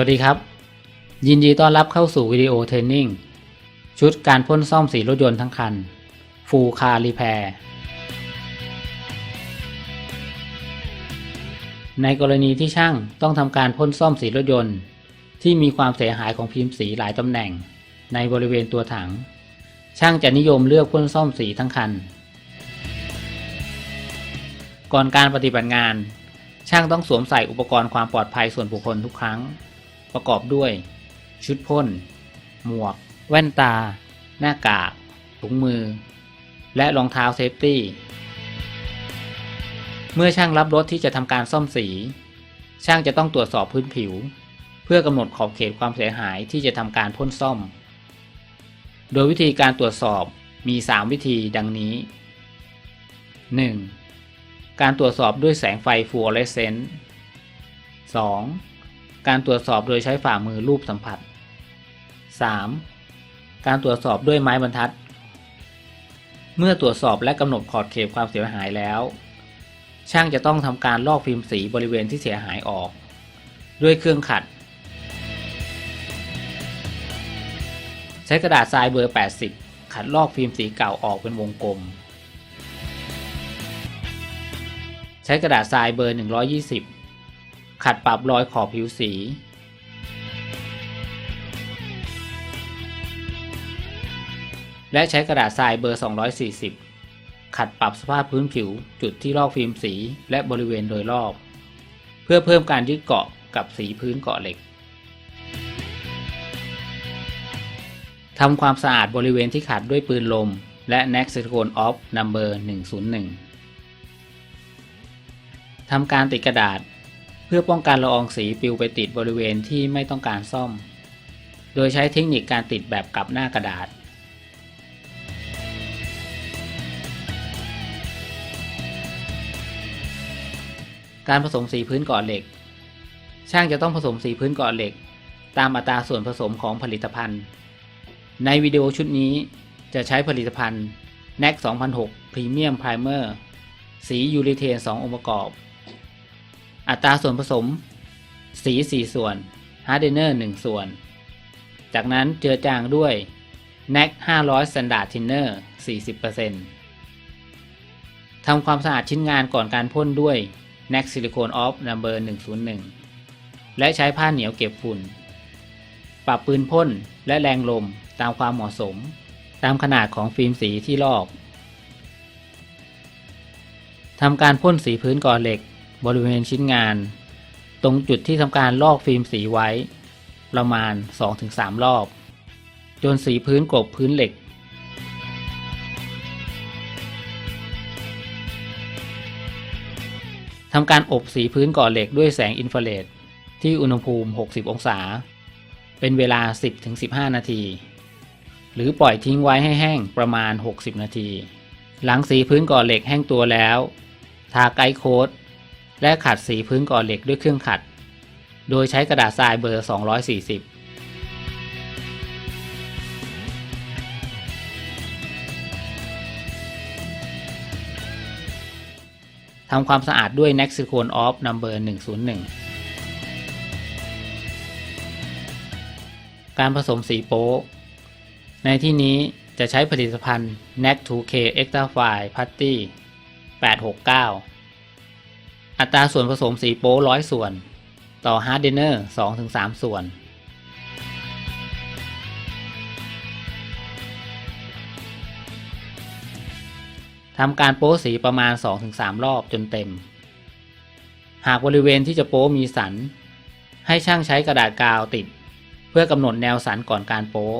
สวัสดีครับ ยินดีต้อนรับเข้าสู่วิดีโอเทรนนิ่งชุดการพ่นซ่อมสีรถยนต์ทั้งคัน Full Car Repair ในกรณีที่ช่างต้องทำการพ่นซ่อมสีรถยนต์ ที่มีความเสียหายของพิมพ์สีหลายตำแหน่ง ในบริเวณตัวถัง ช่างจะนิยมเลือกพ่นซ่อมสีทั้งคัน ก่อนการปฏิบัติงาน ช่างต้องสวมใส่อุปกรณ์ความปลอดภัยส่วนบุคคลทุกครั้ง ประกอบด้วย ชุดพ่น หมวก แว่นตา หน้ากาก ถุงมือ และรองเท้าเซฟตี้ เมื่อช่างรับรถที่จะทำการซ่อมสี ช่างจะต้องตรวจสอบพื้นผิว เพื่อกำหนดขอบเขตความเสียหายที่จะทำการพ่นซ่อม โดยวิธีการตรวจสอบมี 3 วิธีดังนี้ 1. การตรวจสอบด้วยแสงไฟฟลูออเรสเซนต์ 2. การตรวจสอบโดยใช้ฝ่ามือรูปสัมผัส 3. การตรวจสอบด้วยไม้บรรทัด เมื่อตรวจสอบและกำหนดขอบเขตความเสียหายแล้ว ช่างจะต้องทำการลอกฟิล์มสีบริเวณที่เสียหายออก ด้วยเครื่องขัด ใช้กระดาษทรายเบอร์ 80 ขัดลอกฟิล์มสีเก่าออกเป็นวงกลม ใช้กระดาษทรายเบอร์ 120 ขัดปรับรอยขอบผิวสี และใช้กระดาษทรายเบอร์ 240 ขัดปรับสภาพพื้นผิว จุดที่ลอกฟิล์มสีและบริเวณโดยรอบ เพื่อเพิ่มการยึดเกาะกับสีพื้นเกาะเหล็กทำความสะอาดบริเวณที่ขัดด้วยปืนลม และ n e x i l i c o n Off Number 101ทำการติดกระดาษ เพื่อป้องกันละอองสีปลิวไปติดบริเวณที่ไม่ต้องการซ่อม โดยใช้เทคนิคการติดแบบกลับหน้ากระดาษ การผสมสีพื้นก่อเหล็ก ช่างจะต้องผสมสีพื้นก่อเหล็ก ตามอัตราส่วนผสมของผลิตภัณฑ์ ในวิดีโอชุดนี้จะใช้ผลิตภัณฑ์ NAC 2006 Premium Primer สียูริเทน 2 องค์ประกอบ อัตราส่วนผสม สี 4 ส่วน Hardener 1ส่วน จากนั้นเจือจางด้วย NAC 500 Standard Thinner 40%ทำความสะอาดชิ้นงานก่อนการพ่นด้วย NAC Silicone Off Number 101 และใช้ผ้าเหนียวเก็บฝุ่น ปรับปืนพ่นและแรงลมตามความเหมาะสม ตามขนาดของฟิล์มสีที่ลอกทำการพ่นสีพื้นก่อเหล็ก บริเวณชิ้นงาน ตรงจุดที่ทำการลอกฟิล์มสีไว้ ประมาณ 2-3 รอบ จนสีพื้นกบพื้นเหล็กทำการอบสีพื้นก่อเหล็กด้วยแสงอินฟราเรดที่อุณหภูมิ 60 องศา เป็นเวลา 10-15 นาที หรือปล่อยทิ้งไว้ให้แห้งประมาณ 60 นาที หลังสีพื้นก่อเหล็กแห้งตัวแล้ว ทาไกด์โค้ด และขัดสีพื้นก่อเหล็กด้วยเครื่องขัด โดยใช้กระดาษทรายเบอร์ 240ทำความสะอาดด้วย n e x i c o n Off Number 101 การผสมสีโป๊ ในที่นี้จะใช้ผลิตภัณฑ์ NAC 2K Extra Fine Putty 869 อัตราส่วนผสมสีโป๊ะ100ส่วน ต่อ Hardener 2-3ส่วน ทำการโป๊สีประมาณ 2-3 รอบจนเต็ม หากบริเวณที่จะโป๊มีสัน ให้ช่างใช้กระดาษกาวติด เพื่อกำหนดแนวสันก่อนการโป๊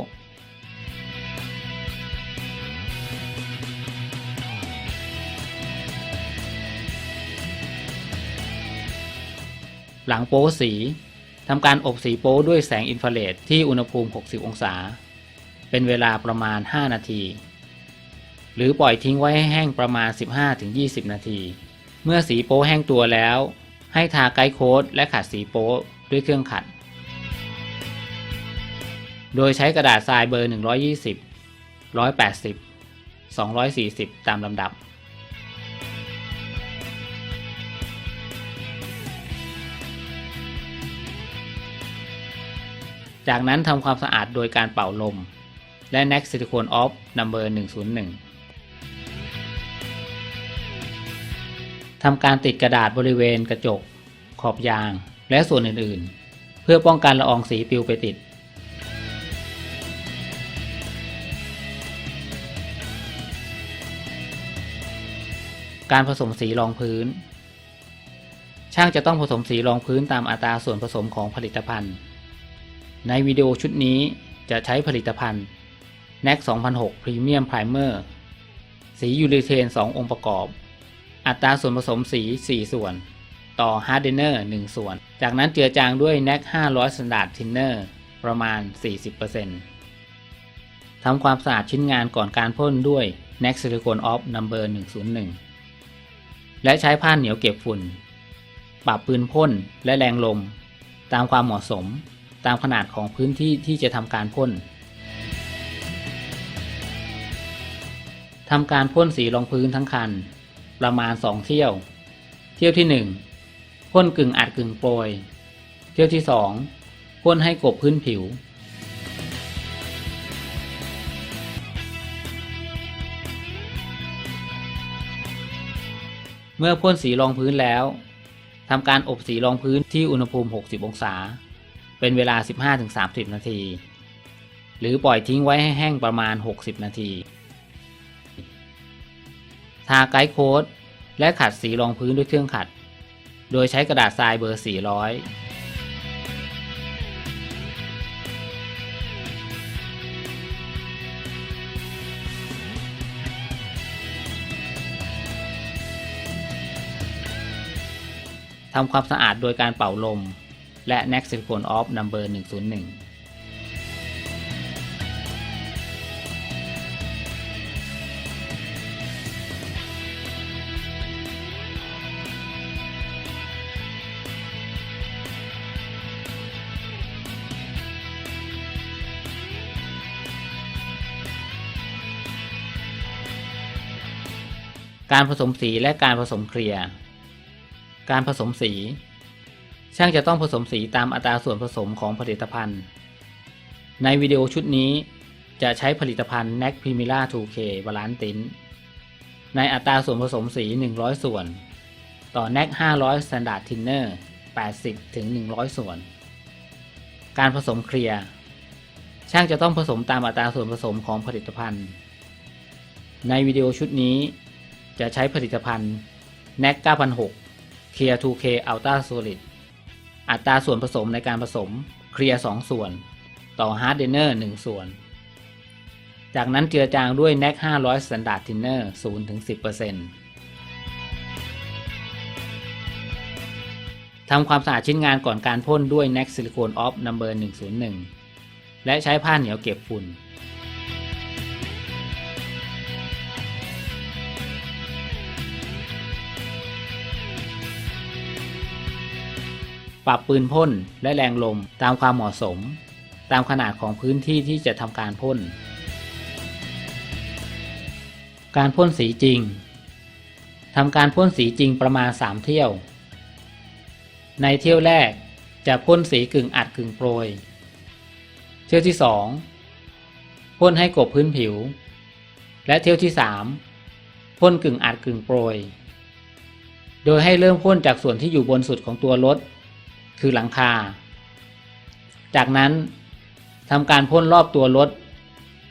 หลังโป๊สีทำการอบสีโป๊ด้วยแสงอินฟราเรดที่อุณหภูมิ 60 องศา เป็นเวลาประมาณ 5 นาที หรือปล่อยทิ้งไว้ให้แห้งประมาณ 15-20 นาที เมื่อสีโป๊แห้งตัวแล้ว ให้ทาไกด์โค้ดและขัดสีโป๊ด้วยเครื่องขัด โดยใช้กระดาษทรายเบอร์ 120 180 240 ตามลำดับ จากนั้นทำความสะอาดโดยการเป่าลม และ Next Silicone Off Number 101ทำการติดกระดาษบริเวณกระจก ขอบยาง และส่วนอื่นๆ เพื่อป้องกันละอองสีปลิวไปติด การผสมสีรองพื้น ช่างจะต้องผสมสีรองพื้นตามอัตราส่วนผสมของผลิตภัณฑ์ ในวิดีโอชุดนี้จะใช้ผลิตภัณฑ์ NAC 2006 Premium Primer สียูริเทน 2 องค์ประกอบ อัตราส่วนผสมสี 4 ส่วน ต่อ Hardener 1 ส่วน จากนั้นเจือจางด้วย NAC 500 Standard Thinner ประมาณ 40%ทำความสะอาดชิ้นงานก่อนการพ่นด้วย NAC Silicone Off Number 101 และใช้ผ้าเหนียวเก็บฝุ่น ปรับปืนพ่นและแรงลม ตามความเหมาะสม ตามขนาดของพื้นที่ที่จะทำการพ่นทำการพ่นสีรองพื้นทั้งคัน ประมาณ 2 เที่ยว เที่ยวที่ 1พ่นกึ่งอัดกึ่งโปรย เที่ยวที่ 2พ่นให้กบพื้นผิว เมื่อพ่นสีรองพื้นแล้วทำการอบสีรองพื้นที่อุณหภูมิ 60 องศา เป็นเวลา 15-30 นาที หรือปล่อยทิ้งไว้ให้แห้งประมาณ 60 นาที ทาไกด์โค้ดและขัดสีรองพื้นด้วยเครื่องขัด โดยใช้กระดาษทรายเบอร์ 400ทำความสะอาดโดยการเป่าลม และ Next Silicone Off Number 101การผสมสีและการผสมเคลียร์ การผสมสี ช่างจะต้องผสมสีตามอัตราส่วนผสมของผลิตภัณฑ์ ในวิดีโอชุดนี้จะใช้ผลิตภัณฑ์ NAC Primera 2K Balance Tint ในอัตราส่วนผสมสี 100 ส่วน ต่อ NAC 500 Standard Thinner 80 ถึง 100 ส่วน การผสมเคลียร์ช่างจะต้องผสมตามอัตราส่วนผสมของผลิตภัณฑ์ ในวิดีโอชุดนี้จะใช้ผลิตภัณฑ์ NAC 9006 Clear 2K Ultra Solid อัตราส่วนผสมในการผสมเคลียร์2ส่วน ต่อ Hardener 1ส่วน จากนั้นเจือจางด้วย NAC 500 Standard Thinner 0-10%ทำความสะอาดชิ้นงานก่อนการพ่นด้วย NAC Silicone Off Number 101 และใช้ผ้าเหนียวเก็บฝุ่น ปรับปืนพ่นและแรงลมตามความเหมาะสม ตามขนาดของพื้นที่ที่จะทำการพ่น การพ่นสีจริงทำการพ่นสีจริงประมาณ 3 เที่ยว ในเที่ยวแรกจะพ่นสีกึ่งอัดกึ่งโปรย เที่ยวที่ 2พ่นให้กบพื้นผิว และเที่ยวที่ 3พ่นกึ่งอัดกึ่งโปรย โดยให้เริ่มพ่นจากส่วนที่อยู่บนสุดของตัวรถ คือหลังคา จากนั้นทำการพ่นรอบตัวรถ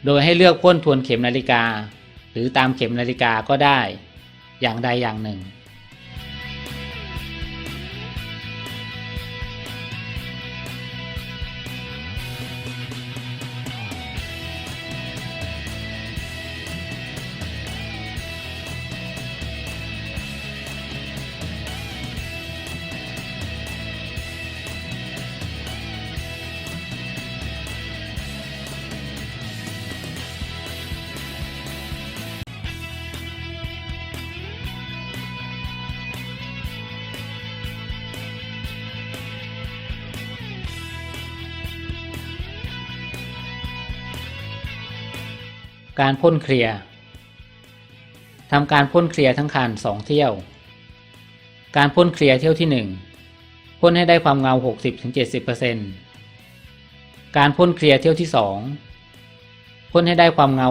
โดยให้เลือกพ่นทวนเข็มนาฬิกา หรือตามเข็มนาฬิกาก็ได้ อย่างใดอย่างหนึ่ง การพ่นเคลียร์ทำการพ่นเคลียร์ทั้งคันสองเที่ยว การพ่นเคลียร์เที่ยวที่ 1 พ่นให้ได้ความเงา 60-70%เการพ่นเคลียร์เที่ยวที่สองพ่นให้ได้ความเงา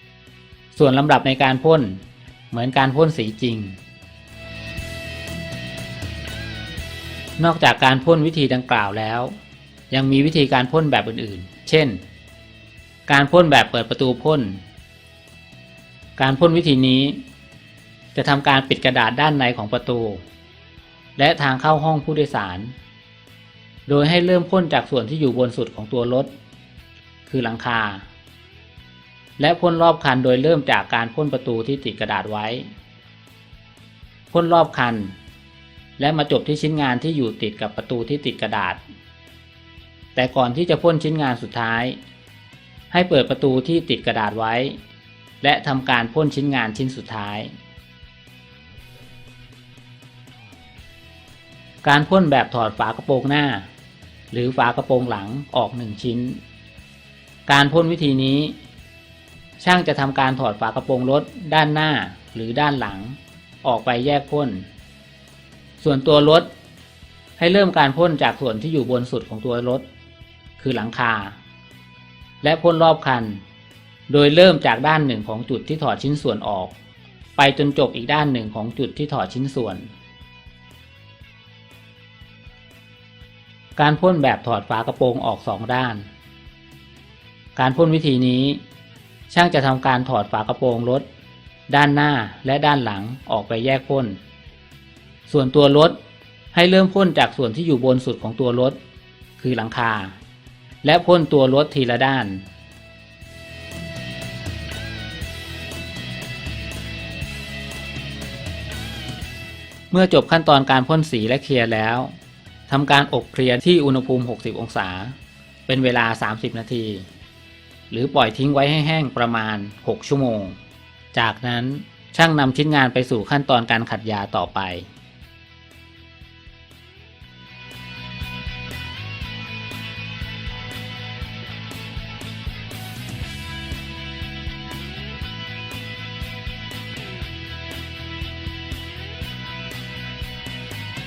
100%ส่วนลำดับในการพ่นเหมือนการพ่นสีจริง นอกจากการพ่นวิธีดังกล่าวแล้ว ยังมีวิธีการพ่นแบบอื่นๆ เช่น การพ่นแบบเปิดประตูพ่น การพ่นวิธีนี้ จะทำการปิดกระดาษด้านในของประตู และทางเข้าห้องผู้โดยสาร โดยให้เริ่มพ่นจากส่วนที่อยู่บนสุดของตัวรถ คือหลังคา และพ่นรอบคันโดยเริ่มจากการพ่นประตูที่ติดกระดาษไว้ พ่นรอบคัน และมาจบที่ชิ้นงานที่อยู่ติดกับประตูที่ติดกระดาษ แต่ก่อนที่จะพ่นชิ้นงานสุดท้าย ให้เปิดประตูที่ติดกระดาษไว้ และทำการพ่นชิ้นงานชิ้นสุดท้าย การพ่นแบบถอดฝากระโปรงหน้า หรือฝากระโปรงหลังออกหนึ่งชิ้น การพ่นวิธีนี้ ช่างจะทำการถอดฝากระโปรงรถด้านหน้าหรือด้านหลัง ออกไปแยกพ่น ส่วนตัวรถให้เริ่มการพ่นจากส่วนที่อยู่บนสุดของตัวรถ คือหลังคา และพ่นรอบคัน โดยเริ่มจากด้านหนึ่งของจุดที่ถอดชิ้นส่วนออก ไปจนจบอีกด้านหนึ่งของจุดที่ถอดชิ้นส่วน การพ่นแบบถอดฝากระโปรงออกสองด้าน การพ่นวิธีนี้ ช่างจะทำการถอดฝากระโปรงรถ ด้านหน้าและด้านหลังออกไปแยกพ่น ส่วนตัวรถให้เริ่มพ่นจากส่วนที่อยู่บนสุดของตัวรถ คือหลังคา และพ่นตัวรถทีละด้านเมื่อจบขั้นตอนการพ่นสีและเคลียร์แล้ว ทำการอบเคลียร์ที่อุณหภูมิ 60 องศา เป็นเวลา 30 นาที หรือปล่อยทิ้งไว้ให้แห้งประมาณ 6 ชั่วโมง จากนั้นช่างนำชิ้นงานไปสู่ขั้นตอนการขัดยาต่อไป